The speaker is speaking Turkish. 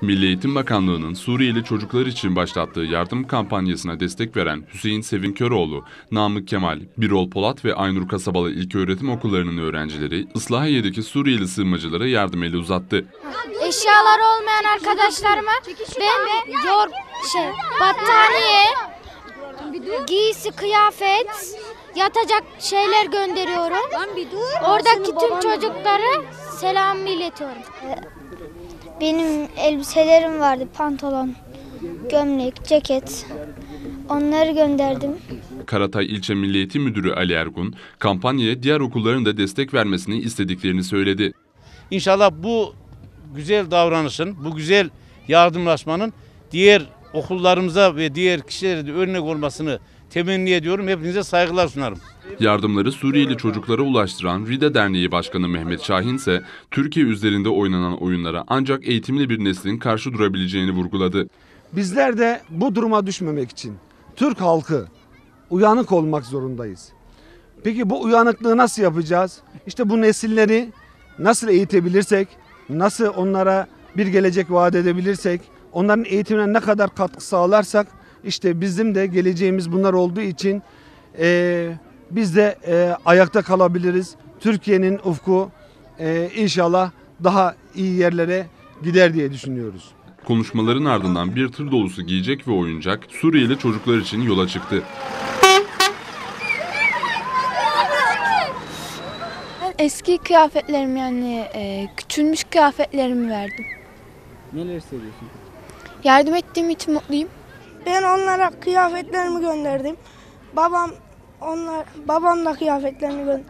Milli Eğitim Bakanlığı'nın Suriyeli çocuklar için başlattığı yardım kampanyasına destek veren Hüseyin Sevin Köroğlu, Namık Kemal, Birol Polat ve Aynur Kasabalı İlköğretim Okullarının öğrencileri Islahiye'deki Suriyeli sığınmacılara yardım eli uzattı. Eşyaları olmayan arkadaşlarıma ben yor şey battaniye, giysi, kıyafet, yatacak şeyler gönderiyorum. Oradaki tüm çocuklara selam iletiyorum. Benim elbiselerim vardı. Pantolon, gömlek, ceket. Onları gönderdim. Karatay İlçe Milli Eğitim Müdürü Ali Ergun, kampanyaya diğer okulların da destek vermesini istediklerini söyledi. İnşallah bu güzel davranışın, bu güzel yardımlaşmanın diğer okullarımıza ve diğer kişilere de örnek olmasını temenni ediyorum. Hepinize saygılar sunarım. Yardımları Suriyeli çocuklara ulaştıran Ride Derneği Başkanı Mehmet Şahin ise Türkiye üzerinde oynanan oyunlara ancak eğitimli bir neslin karşı durabileceğini vurguladı. Bizler de bu duruma düşmemek için Türk halkı uyanık olmak zorundayız. Peki bu uyanıklığı nasıl yapacağız? İşte bu nesilleri nasıl eğitebilirsek, nasıl onlara bir gelecek vaat edebilirsek, onların eğitimine ne kadar katkı sağlarsak işte bizim de geleceğimiz bunlar olduğu için eee, biz de eee, ayakta kalabiliriz. Türkiye'nin ufku eee, inşallah daha iyi yerlere gider diye düşünüyoruz. Konuşmaların ardından bir tır dolusu giyecek ve oyuncak Suriyeli çocuklar için yola çıktı. Eski kıyafetlerim yani e, küçülmüş kıyafetlerimi verdim. Neler söylüyorsun? Yardım ettiğim için mutluyum. Ben onlara kıyafetlerimi gönderdim. Babam onlar babam da kıyafetlerini gönderdi.